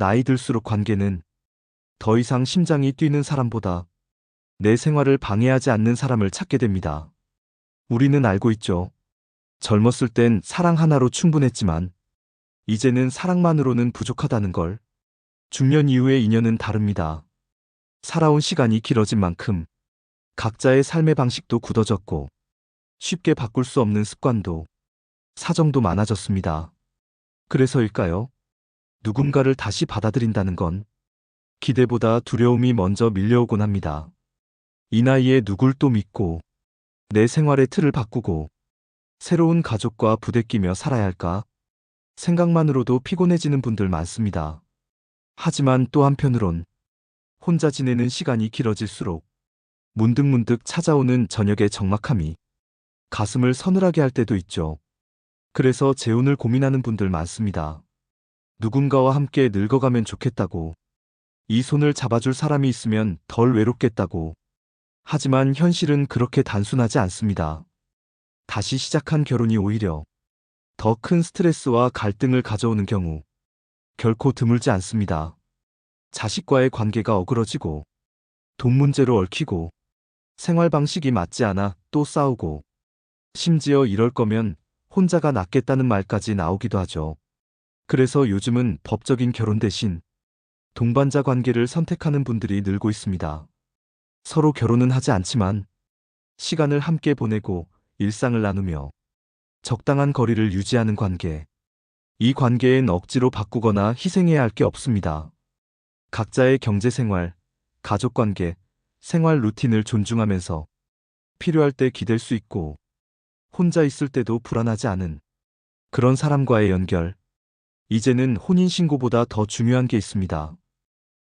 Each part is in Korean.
나이 들수록 관계는 더 이상 심장이 뛰는 사람보다 내 생활을 방해하지 않는 사람을 찾게 됩니다. 우리는 알고 있죠. 젊었을 땐 사랑 하나로 충분했지만 이제는 사랑만으로는 부족하다는 걸. 중년 이후의 인연은 다릅니다. 살아온 시간이 길어진 만큼 각자의 삶의 방식도 굳어졌고 쉽게 바꿀 수 없는 습관도 사정도 많아졌습니다. 그래서일까요? 누군가를 다시 받아들인다는 건 기대보다 두려움이 먼저 밀려오곤 합니다. 이 나이에 누굴 또 믿고 내 생활의 틀을 바꾸고 새로운 가족과 부대끼며 살아야 할까? 생각만으로도 피곤해지는 분들 많습니다. 하지만 또 한편으론 혼자 지내는 시간이 길어질수록 문득문득 찾아오는 저녁의 적막함이 가슴을 서늘하게 할 때도 있죠. 그래서 재혼을 고민하는 분들 많습니다. 누군가와 함께 늙어가면 좋겠다고, 이 손을 잡아줄 사람이 있으면 덜 외롭겠다고. 하지만 현실은 그렇게 단순하지 않습니다. 다시 시작한 결혼이 오히려 더 큰 스트레스와 갈등을 가져오는 경우 결코 드물지 않습니다. 자식과의 관계가 어그러지고 돈 문제로 얽히고 생활 방식이 맞지 않아 또 싸우고 심지어 이럴 거면 혼자가 낫겠다는 말까지 나오기도 하죠. 그래서 요즘은 법적인 결혼 대신 동반자 관계를 선택하는 분들이 늘고 있습니다. 서로 결혼은 하지 않지만 시간을 함께 보내고 일상을 나누며 적당한 거리를 유지하는 관계. 이 관계엔 억지로 바꾸거나 희생해야 할 게 없습니다. 각자의 경제 생활, 가족 관계, 생활 루틴을 존중하면서 필요할 때 기댈 수 있고 혼자 있을 때도 불안하지 않은 그런 사람과의 연결. 이제는 혼인신고보다 더 중요한 게 있습니다.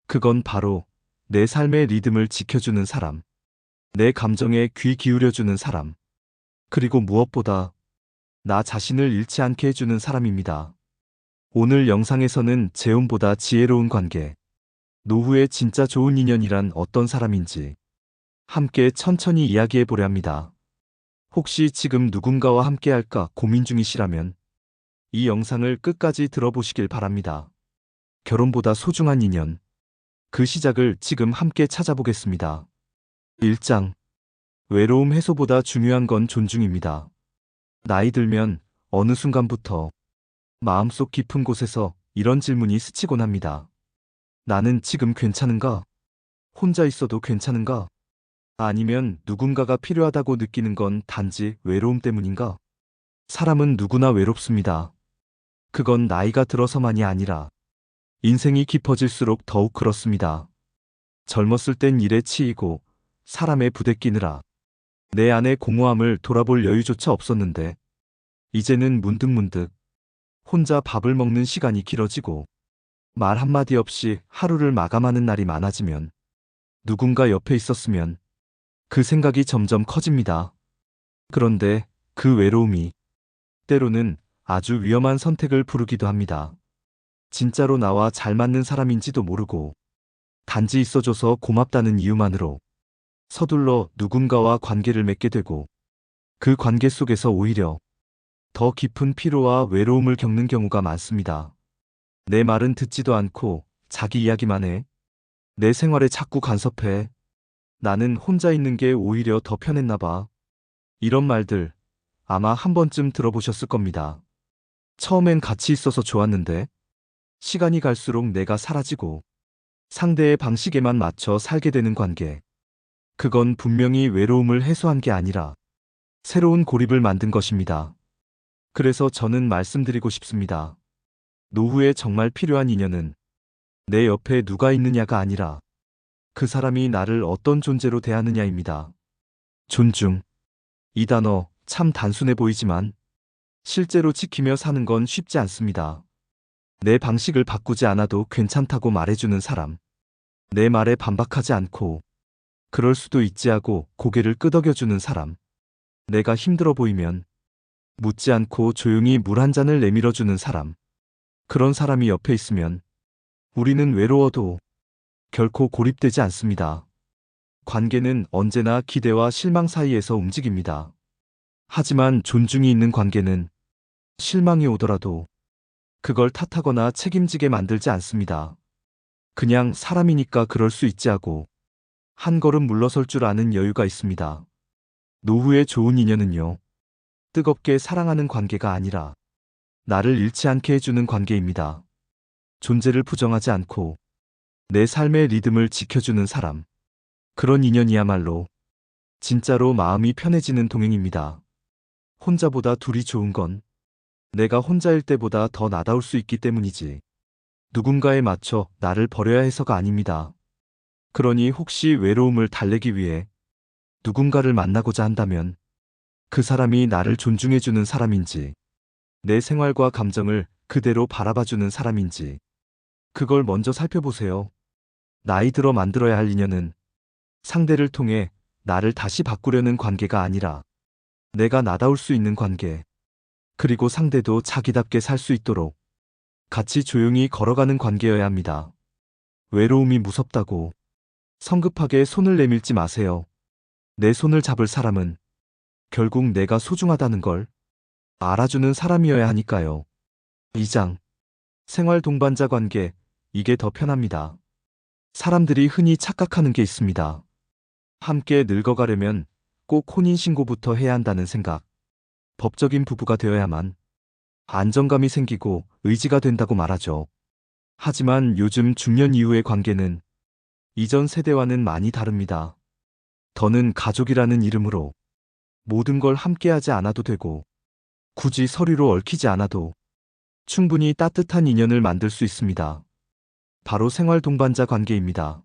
그건 바로 내 삶의 리듬을 지켜주는 사람. 내 감정에 귀 기울여주는 사람. 그리고 무엇보다 나 자신을 잃지 않게 해주는 사람입니다. 오늘 영상에서는 재혼보다 지혜로운 관계, 노후에 진짜 좋은 인연이란 어떤 사람인지 함께 천천히 이야기해 보려 합니다. 혹시 지금 누군가와 함께 할까 고민 중이시라면 이 영상을 끝까지 들어보시길 바랍니다. 결혼보다 소중한 인연. 그 시작을 지금 함께 찾아보겠습니다. 1장. 외로움 해소보다 중요한 건 존중입니다. 나이 들면 어느 순간부터 마음속 깊은 곳에서 이런 질문이 스치곤 합니다. 나는 지금 괜찮은가? 혼자 있어도 괜찮은가? 아니면 누군가가 필요하다고 느끼는 건 단지 외로움 때문인가? 사람은 누구나 외롭습니다. 그건 나이가 들어서만이 아니라 인생이 깊어질수록 더욱 그렇습니다. 젊었을 땐 일에 치이고 사람에 부대끼느라 내 안의 공허함을 돌아볼 여유조차 없었는데 이제는 문득문득 혼자 밥을 먹는 시간이 길어지고 말 한마디 없이 하루를 마감하는 날이 많아지면 누군가 옆에 있었으면 그 생각이 점점 커집니다. 그런데 그 외로움이 때로는 아주 위험한 선택을 부르기도 합니다. 진짜로 나와 잘 맞는 사람인지도 모르고 단지 있어줘서 고맙다는 이유만으로 서둘러 누군가와 관계를 맺게 되고 그 관계 속에서 오히려 더 깊은 피로와 외로움을 겪는 경우가 많습니다. 내 말은 듣지도 않고 자기 이야기만 해. 내 생활에 자꾸 간섭해. 나는 혼자 있는 게 오히려 더 편했나 봐. 이런 말들 아마 한 번쯤 들어보셨을 겁니다. 처음엔 같이 있어서 좋았는데 시간이 갈수록 내가 사라지고 상대의 방식에만 맞춰 살게 되는 관계. 그건 분명히 외로움을 해소한 게 아니라 새로운 고립을 만든 것입니다. 그래서 저는 말씀드리고 싶습니다. 노후에 정말 필요한 인연은 내 옆에 누가 있느냐가 아니라 그 사람이 나를 어떤 존재로 대하느냐입니다. 존중. 이 단어 참 단순해 보이지만 실제로 지키며 사는 건 쉽지 않습니다. 내 방식을 바꾸지 않아도 괜찮다고 말해주는 사람. 내 말에 반박하지 않고 그럴 수도 있지 하고 고개를 끄덕여주는 사람. 내가 힘들어 보이면 묻지 않고 조용히 물 한 잔을 내밀어주는 사람. 그런 사람이 옆에 있으면 우리는 외로워도 결코 고립되지 않습니다. 관계는 언제나 기대와 실망 사이에서 움직입니다. 하지만 존중이 있는 관계는 실망이 오더라도 그걸 탓하거나 책임지게 만들지 않습니다. 그냥 사람이니까 그럴 수 있지 하고 한 걸음 물러설 줄 아는 여유가 있습니다. 노후의 좋은 인연은요. 뜨겁게 사랑하는 관계가 아니라 나를 잃지 않게 해주는 관계입니다. 존재를 부정하지 않고 내 삶의 리듬을 지켜주는 사람. 그런 인연이야말로 진짜로 마음이 편해지는 동행입니다. 혼자보다 둘이 좋은 건 내가 혼자일 때보다 더 나다울 수 있기 때문이지. 누군가에 맞춰 나를 버려야 해서가 아닙니다. 그러니 혹시 외로움을 달래기 위해 누군가를 만나고자 한다면 그 사람이 나를 존중해주는 사람인지 내 생활과 감정을 그대로 바라봐주는 사람인지 그걸 먼저 살펴보세요. 나이 들어 만들어야 할 인연은 상대를 통해 나를 다시 바꾸려는 관계가 아니라 내가 나다울 수 있는 관계 그리고 상대도 자기답게 살 수 있도록 같이 조용히 걸어가는 관계여야 합니다. 외로움이 무섭다고 성급하게 손을 내밀지 마세요. 내 손을 잡을 사람은 결국 내가 소중하다는 걸 알아주는 사람이어야 하니까요. 2장. 생활 동반자 관계, 이게 더 편합니다. 사람들이 흔히 착각하는 게 있습니다. 함께 늙어가려면 꼭 혼인 신고부터 해야 한다는 생각. 법적인 부부가 되어야만 안정감이 생기고 의지가 된다고 말하죠. 하지만 요즘 중년 이후의 관계는 이전 세대와는 많이 다릅니다. 더는 가족이라는 이름으로 모든 걸 함께하지 않아도 되고 굳이 서류로 얽히지 않아도 충분히 따뜻한 인연을 만들 수 있습니다. 바로 생활 동반자 관계입니다.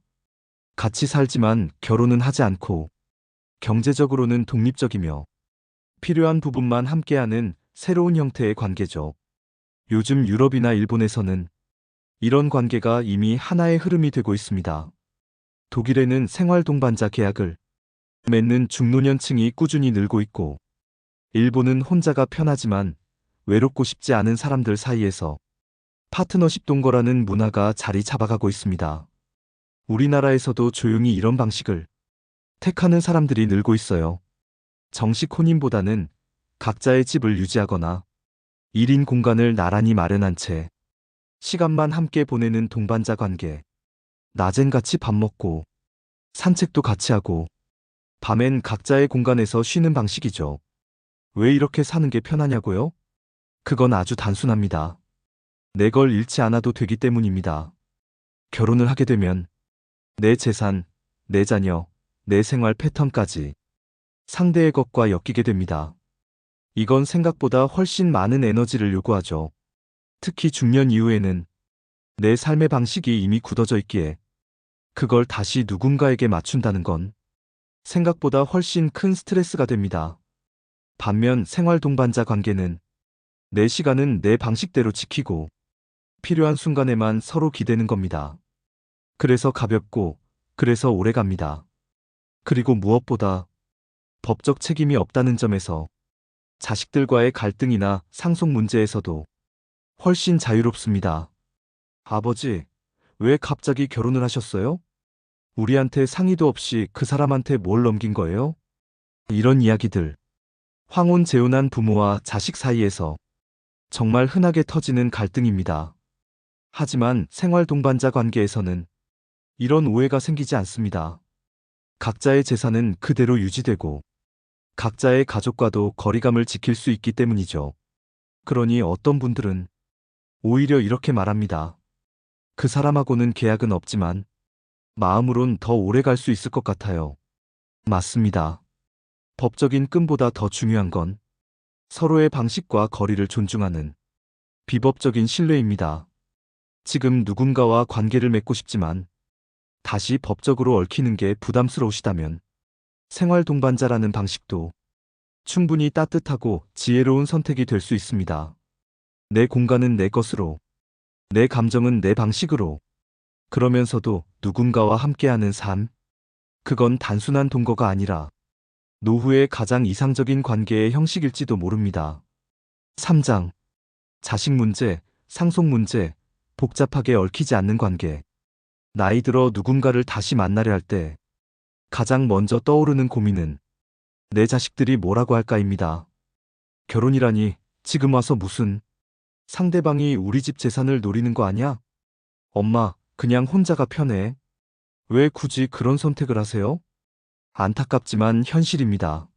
같이 살지만 결혼은 하지 않고 경제적으로는 독립적이며 필요한 부분만 함께하는 새로운 형태의 관계죠. 요즘 유럽이나 일본에서는 이런 관계가 이미 하나의 흐름이 되고 있습니다. 독일에는 생활 동반자 계약을 맺는 중노년층이 꾸준히 늘고 있고, 일본은 혼자가 편하지만 외롭고 싶지 않은 사람들 사이에서 파트너십 동거라는 문화가 자리 잡아가고 있습니다. 우리나라에서도 조용히 이런 방식을 택하는 사람들이 늘고 있어요. 정식 혼인보다는 각자의 집을 유지하거나 1인 공간을 나란히 마련한 채 시간만 함께 보내는 동반자 관계. 낮엔 같이 밥 먹고 산책도 같이 하고 밤엔 각자의 공간에서 쉬는 방식이죠. 왜 이렇게 사는 게 편하냐고요? 그건 아주 단순합니다. 내 걸 잃지 않아도 되기 때문입니다. 결혼을 하게 되면 내 재산, 내 자녀, 내 생활 패턴까지 상대의 것과 엮이게 됩니다. 이건 생각보다 훨씬 많은 에너지를 요구하죠. 특히 중년 이후에는 내 삶의 방식이 이미 굳어져 있기에 그걸 다시 누군가에게 맞춘다는 건 생각보다 훨씬 큰 스트레스가 됩니다. 반면 생활 동반자 관계는 내 시간은 내 방식대로 지키고 필요한 순간에만 서로 기대는 겁니다. 그래서 가볍고 그래서 오래 갑니다. 그리고 무엇보다 법적 책임이 없다는 점에서 자식들과의 갈등이나 상속 문제에서도 훨씬 자유롭습니다. 아버지, 왜 갑자기 결혼을 하셨어요? 우리한테 상의도 없이 그 사람한테 뭘 넘긴 거예요? 이런 이야기들. 황혼 재혼한 부모와 자식 사이에서 정말 흔하게 터지는 갈등입니다. 하지만 생활 동반자 관계에서는 이런 오해가 생기지 않습니다. 각자의 재산은 그대로 유지되고 각자의 가족과도 거리감을 지킬 수 있기 때문이죠. 그러니 어떤 분들은 오히려 이렇게 말합니다. 그 사람하고는 계약은 없지만 마음으론 더 오래 갈 수 있을 것 같아요. 맞습니다. 법적인 끈보다 더 중요한 건 서로의 방식과 거리를 존중하는 비법적인 신뢰입니다. 지금 누군가와 관계를 맺고 싶지만 다시 법적으로 얽히는 게 부담스러우시다면 생활 동반자라는 방식도 충분히 따뜻하고 지혜로운 선택이 될 수 있습니다. 내 공간은 내 것으로, 내 감정은 내 방식으로, 그러면서도 누군가와 함께하는 삶. 그건 단순한 동거가 아니라 노후의 가장 이상적인 관계의 형식일지도 모릅니다. 3장. 자식 문제, 상속 문제, 복잡하게 얽히지 않는 관계. 나이 들어 누군가를 다시 만나려 할 때 가장 먼저 떠오르는 고민은 내 자식들이 뭐라고 할까입니다. 결혼이라니 지금 와서 무슨 상대방이 우리 집 재산을 노리는 거 아니야? 엄마, 그냥 혼자가 편해. 왜 굳이 그런 선택을 하세요? 안타깝지만 현실입니다.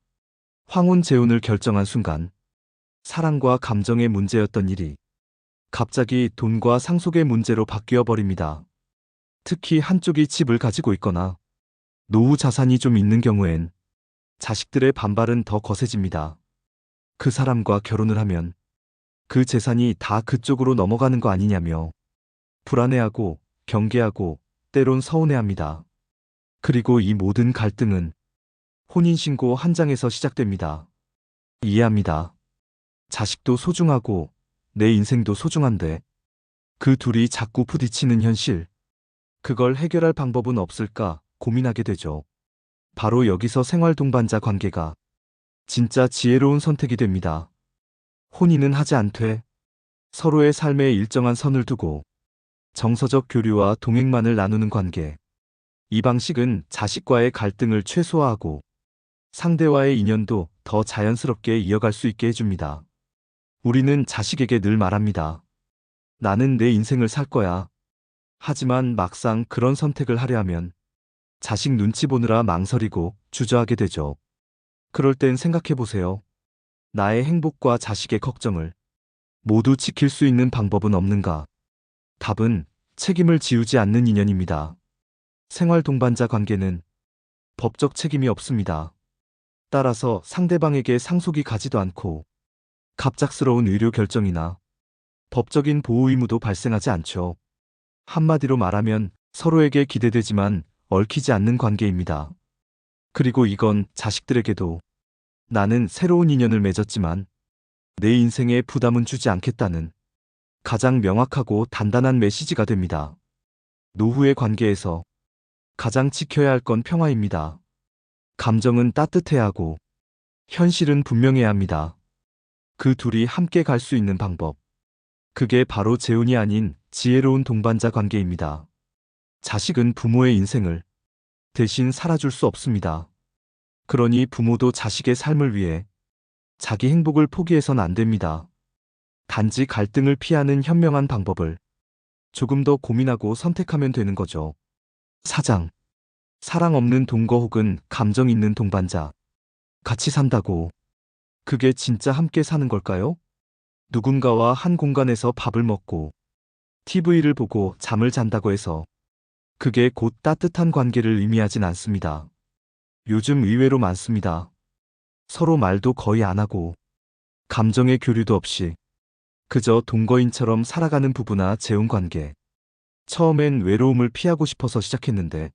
황혼 재혼을 결정한 순간, 사랑과 감정의 문제였던 일이 갑자기 돈과 상속의 문제로 바뀌어 버립니다. 특히 한쪽이 집을 가지고 있거나 노후 자산이 좀 있는 경우엔 자식들의 반발은 더 거세집니다. 그 사람과 결혼을 하면 그 재산이 다 그쪽으로 넘어가는 거 아니냐며 불안해하고 경계하고 때론 서운해합니다. 그리고 이 모든 갈등은 혼인신고 한 장에서 시작됩니다. 이해합니다. 자식도 소중하고 내 인생도 소중한데 그 둘이 자꾸 부딪히는 현실. 그걸 해결할 방법은 없을까 고민하게 되죠. 바로 여기서 생활 동반자 관계가 진짜 지혜로운 선택이 됩니다. 혼인은 하지 않되 서로의 삶에 일정한 선을 두고 정서적 교류와 동행만을 나누는 관계. 이 방식은 자식과의 갈등을 최소화하고 상대와의 인연도 더 자연스럽게 이어갈 수 있게 해줍니다. 우리는 자식에게 늘 말합니다. 나는 내 인생을 살 거야. 하지만 막상 그런 선택을 하려 하면 자식 눈치 보느라 망설이고 주저하게 되죠. 그럴 땐 생각해 보세요. 나의 행복과 자식의 걱정을 모두 지킬 수 있는 방법은 없는가? 답은 책임을 지우지 않는 인연입니다. 생활 동반자 관계는 법적 책임이 없습니다. 따라서 상대방에게 상속이 가지도 않고 갑작스러운 의료 결정이나 법적인 보호 의무도 발생하지 않죠. 한마디로 말하면 서로에게 기대되지만 얽히지 않는 관계입니다. 그리고 이건 자식들에게도 나는 새로운 인연을 맺었지만 내 인생에 부담은 주지 않겠다는 가장 명확하고 단단한 메시지가 됩니다. 노후의 관계에서 가장 지켜야 할 건 평화입니다. 감정은 따뜻해야 하고 현실은 분명해야 합니다. 그 둘이 함께 갈 수 있는 방법. 그게 바로 재혼이 아닌 지혜로운 동반자 관계입니다. 자식은 부모의 인생을 대신 살아줄 수 없습니다. 그러니 부모도 자식의 삶을 위해 자기 행복을 포기해선 안 됩니다. 단지 갈등을 피하는 현명한 방법을 조금 더 고민하고 선택하면 되는 거죠. 사장. 사랑 없는 동거 혹은 감정 있는 동반자. 같이 산다고. 그게 진짜 함께 사는 걸까요? 누군가와 한 공간에서 밥을 먹고 TV를 보고 잠을 잔다고 해서 그게 곧 따뜻한 관계를 의미하진 않습니다. 요즘 의외로 많습니다. 서로 말도 거의 안 하고 감정의 교류도 없이 그저 동거인처럼 살아가는 부부나 재혼 관계. 처음엔 외로움을 피하고 싶어서 시작했는데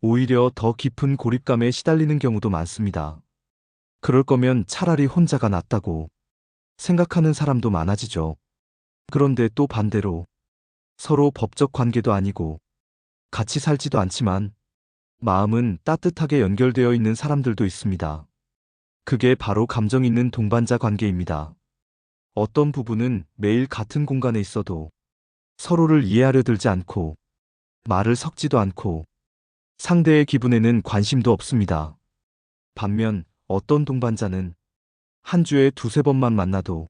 오히려 더 깊은 고립감에 시달리는 경우도 많습니다. 그럴 거면 차라리 혼자가 낫다고 생각하는 사람도 많아지죠. 그런데 또 반대로 서로 법적 관계도 아니고 같이 살지도 않지만 마음은 따뜻하게 연결되어 있는 사람들도 있습니다. 그게 바로 감정 있는 동반자 관계입니다. 어떤 부부는 매일 같은 공간에 있어도 서로를 이해하려 들지 않고 말을 섞지도 않고 상대의 기분에는 관심도 없습니다. 반면 어떤 동반자는 한 주에 두세 번만 만나도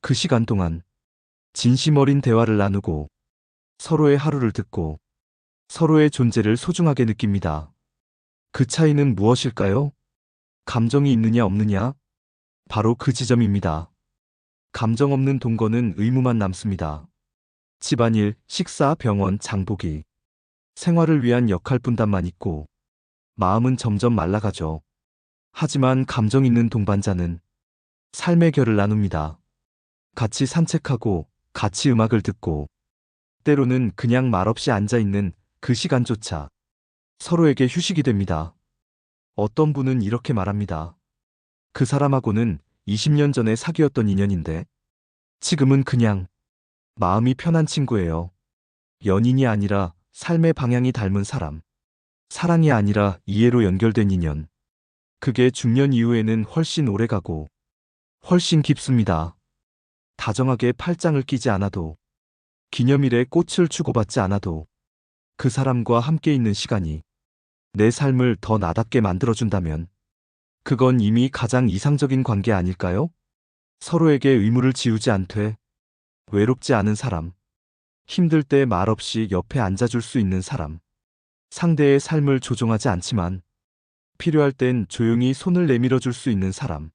그 시간 동안 진심 어린 대화를 나누고 서로의 하루를 듣고 서로의 존재를 소중하게 느낍니다. 그 차이는 무엇일까요? 감정이 있느냐 없느냐? 바로 그 지점입니다. 감정 없는 동거는 의무만 남습니다. 집안일, 식사, 병원, 장보기. 생활을 위한 역할 분담만 있고 마음은 점점 말라가죠. 하지만 감정 있는 동반자는 삶의 결을 나눕니다. 같이 산책하고 같이 음악을 듣고 때로는 그냥 말없이 앉아있는 그 시간조차 서로에게 휴식이 됩니다. 어떤 분은 이렇게 말합니다. 그 사람하고는 20년 전에 사귀었던 인연인데 지금은 그냥 마음이 편한 친구예요. 연인이 아니라 삶의 방향이 닮은 사람. 사랑이 아니라 이해로 연결된 인연. 그게 중년 이후에는 훨씬 오래 가고 훨씬 깊습니다. 다정하게 팔짱을 끼지 않아도 기념일에 꽃을 주고받지 않아도 그 사람과 함께 있는 시간이 내 삶을 더 나답게 만들어준다면 그건 이미 가장 이상적인 관계 아닐까요? 서로에게 의무를 지우지 않되 외롭지 않은 사람. 힘들 때 말없이 옆에 앉아줄 수 있는 사람. 상대의 삶을 조종하지 않지만 필요할 땐 조용히 손을 내밀어 줄 수 있는 사람.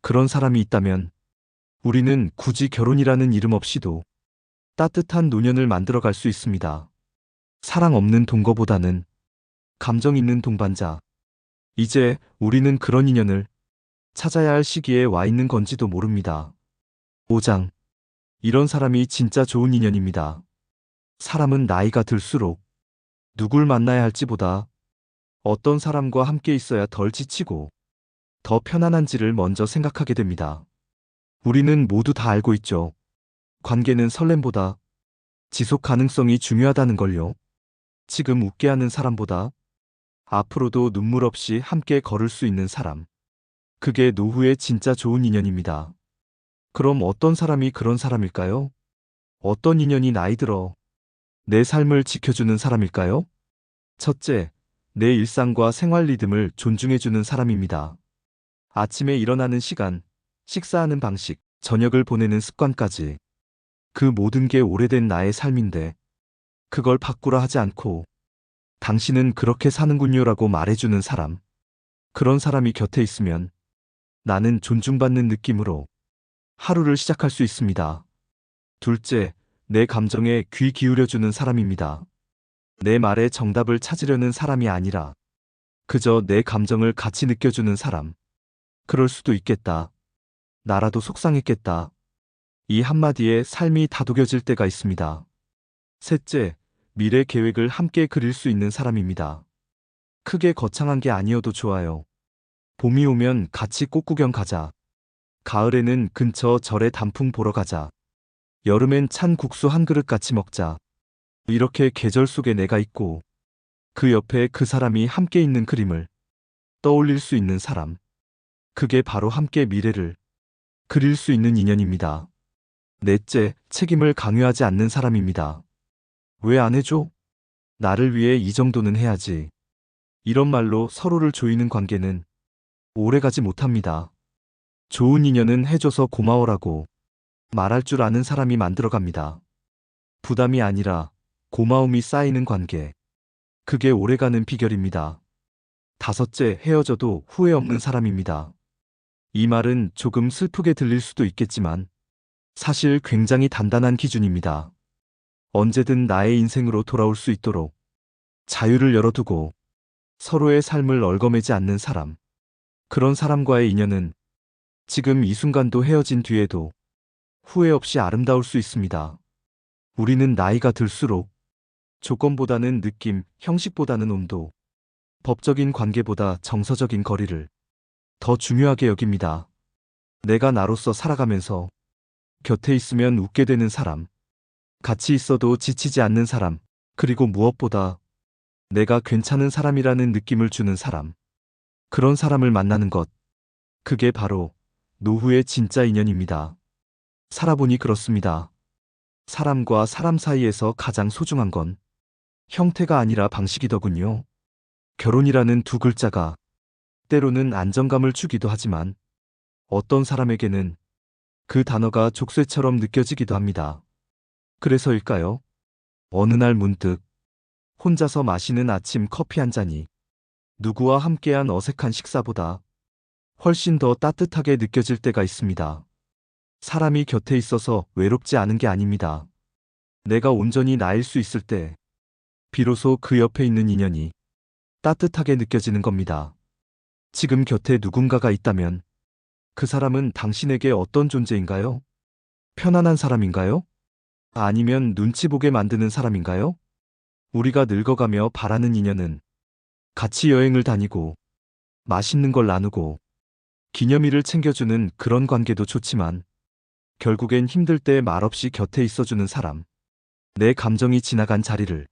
그런 사람이 있다면 우리는 굳이 결혼이라는 이름 없이도 따뜻한 노년을 만들어 갈 수 있습니다. 사랑 없는 동거보다는 감정 있는 동반자. 이제 우리는 그런 인연을 찾아야 할 시기에 와 있는 건지도 모릅니다. 5장. 이런 사람이 진짜 좋은 인연입니다. 사람은 나이가 들수록 누굴 만나야 할지보다 어떤 사람과 함께 있어야 덜 지치고 더 편안한지를 먼저 생각하게 됩니다. 우리는 모두 다 알고 있죠. 관계는 설렘보다 지속 가능성이 중요하다는 걸요. 지금 웃게 하는 사람보다 앞으로도 눈물 없이 함께 걸을 수 있는 사람. 그게 노후의 진짜 좋은 인연입니다. 그럼 어떤 사람이 그런 사람일까요? 어떤 인연이 나이 들어 내 삶을 지켜주는 사람일까요? 첫째, 내 일상과 생활 리듬을 존중해주는 사람입니다. 아침에 일어나는 시간, 식사하는 방식, 저녁을 보내는 습관까지 그 모든 게 오래된 나의 삶인데 그걸 바꾸라 하지 않고 당신은 그렇게 사는군요라고 말해주는 사람. 그런 사람이 곁에 있으면 나는 존중받는 느낌으로 하루를 시작할 수 있습니다. 둘째, 내 감정에 귀 기울여주는 사람입니다. 내 말에 정답을 찾으려는 사람이 아니라 그저 내 감정을 같이 느껴주는 사람. 그럴 수도 있겠다. 나라도 속상했겠다. 이 한마디에 삶이 다독여질 때가 있습니다. 셋째, 미래 계획을 함께 그릴 수 있는 사람입니다. 크게 거창한 게 아니어도 좋아요. 봄이 오면 같이 꽃구경 가자. 가을에는 근처 절에 단풍 보러 가자. 여름엔 찬 국수 한 그릇 같이 먹자. 이렇게 계절 속에 내가 있고 그 옆에 그 사람이 함께 있는 그림을 떠올릴 수 있는 사람. 그게 바로 함께 미래를 그릴 수 있는 인연입니다. 넷째, 책임을 강요하지 않는 사람입니다. 왜 안 해줘? 나를 위해 이 정도는 해야지. 이런 말로 서로를 조이는 관계는 오래가지 못합니다. 좋은 인연은 해줘서 고마워라고 말할 줄 아는 사람이 만들어갑니다. 부담이 아니라 고마움이 쌓이는 관계. 그게 오래가는 비결입니다. 다섯째, 헤어져도 후회 없는 사람입니다. 이 말은 조금 슬프게 들릴 수도 있겠지만 사실 굉장히 단단한 기준입니다. 언제든 나의 인생으로 돌아올 수 있도록 자유를 열어두고 서로의 삶을 얽어매지 않는 사람. 그런 사람과의 인연은 지금 이 순간도 헤어진 뒤에도 후회 없이 아름다울 수 있습니다. 우리는 나이가 들수록 조건보다는 느낌, 형식보다는 온도, 법적인 관계보다 정서적인 거리를 더 중요하게 여깁니다. 내가 나로서 살아가면서 곁에 있으면 웃게 되는 사람, 같이 있어도 지치지 않는 사람, 그리고 무엇보다 내가 괜찮은 사람이라는 느낌을 주는 사람. 그런 사람을 만나는 것. 그게 바로 노후의 진짜 인연입니다. 살아보니 그렇습니다. 사람과 사람 사이에서 가장 소중한 건 형태가 아니라 방식이더군요. 결혼이라는 두 글자가 때로는 안정감을 주기도 하지만 어떤 사람에게는 그 단어가 족쇄처럼 느껴지기도 합니다. 그래서일까요? 어느 날 문득 혼자서 마시는 아침 커피 한 잔이 누구와 함께한 어색한 식사보다 훨씬 더 따뜻하게 느껴질 때가 있습니다. 사람이 곁에 있어서 외롭지 않은 게 아닙니다. 내가 온전히 나일 수 있을 때 비로소 그 옆에 있는 인연이 따뜻하게 느껴지는 겁니다. 지금 곁에 누군가가 있다면 그 사람은 당신에게 어떤 존재인가요? 편안한 사람인가요? 아니면 눈치 보게 만드는 사람인가요? 우리가 늙어가며 바라는 인연은 같이 여행을 다니고 맛있는 걸 나누고 기념일을 챙겨주는 그런 관계도 좋지만 결국엔 힘들 때 말없이 곁에 있어주는 사람. 내 감정이 지나간 자리를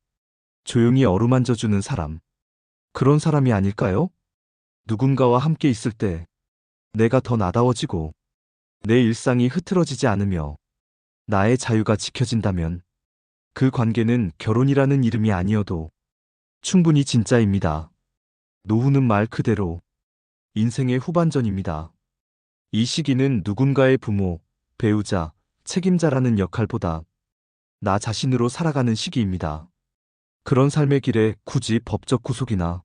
조용히 어루만져주는 사람. 그런 사람이 아닐까요? 누군가와 함께 있을 때 내가 더 나다워지고 내 일상이 흐트러지지 않으며 나의 자유가 지켜진다면 그 관계는 결혼이라는 이름이 아니어도 충분히 진짜입니다. 노후는 말 그대로 인생의 후반전입니다. 이 시기는 누군가의 부모, 배우자, 책임자라는 역할보다 나 자신으로 살아가는 시기입니다. 그런 삶의 길에 굳이 법적 구속이나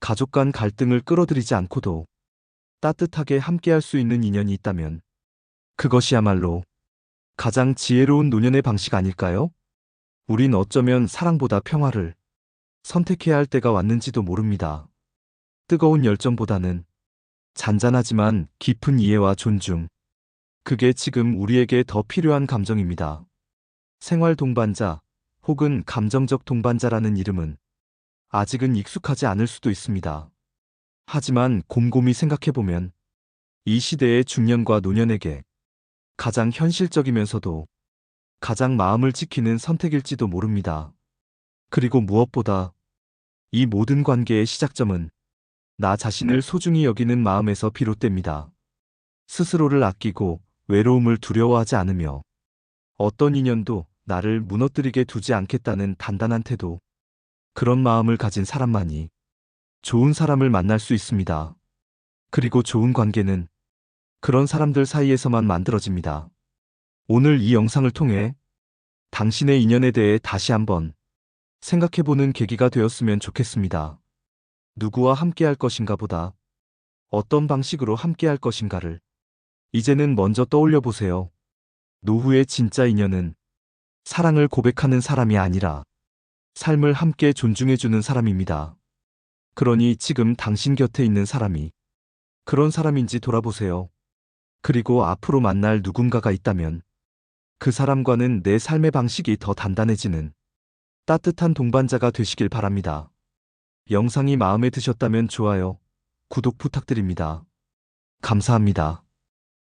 가족 간 갈등을 끌어들이지 않고도 따뜻하게 함께할 수 있는 인연이 있다면 그것이야말로 가장 지혜로운 노년의 방식 아닐까요? 우린 어쩌면 사랑보다 평화를 선택해야 할 때가 왔는지도 모릅니다. 뜨거운 열정보다는 잔잔하지만 깊은 이해와 존중. 그게 지금 우리에게 더 필요한 감정입니다. 생활 동반자 혹은 감정적 동반자라는 이름은 아직은 익숙하지 않을 수도 있습니다. 하지만 곰곰이 생각해보면 이 시대의 중년과 노년에게 가장 현실적이면서도 가장 마음을 지키는 선택일지도 모릅니다. 그리고 무엇보다 이 모든 관계의 시작점은 나 자신을 소중히 여기는 마음에서 비롯됩니다. 스스로를 아끼고 외로움을 두려워하지 않으며 어떤 인연도 나를 무너뜨리게 두지 않겠다는 단단한 태도. 그런 마음을 가진 사람만이 좋은 사람을 만날 수 있습니다. 그리고 좋은 관계는 그런 사람들 사이에서만 만들어집니다. 오늘 이 영상을 통해 당신의 인연에 대해 다시 한번 생각해보는 계기가 되었으면 좋겠습니다. 누구와 함께 할 것인가 보다 어떤 방식으로 함께 할 것인가를 이제는 먼저 떠올려 보세요. 노후의 진짜 인연은 사랑을 고백하는 사람이 아니라 삶을 함께 존중해주는 사람입니다. 그러니 지금 당신 곁에 있는 사람이 그런 사람인지 돌아보세요. 그리고 앞으로 만날 누군가가 있다면 그 사람과는 내 삶의 방식이 더 단단해지는 따뜻한 동반자가 되시길 바랍니다. 영상이 마음에 드셨다면 좋아요, 구독 부탁드립니다. 감사합니다.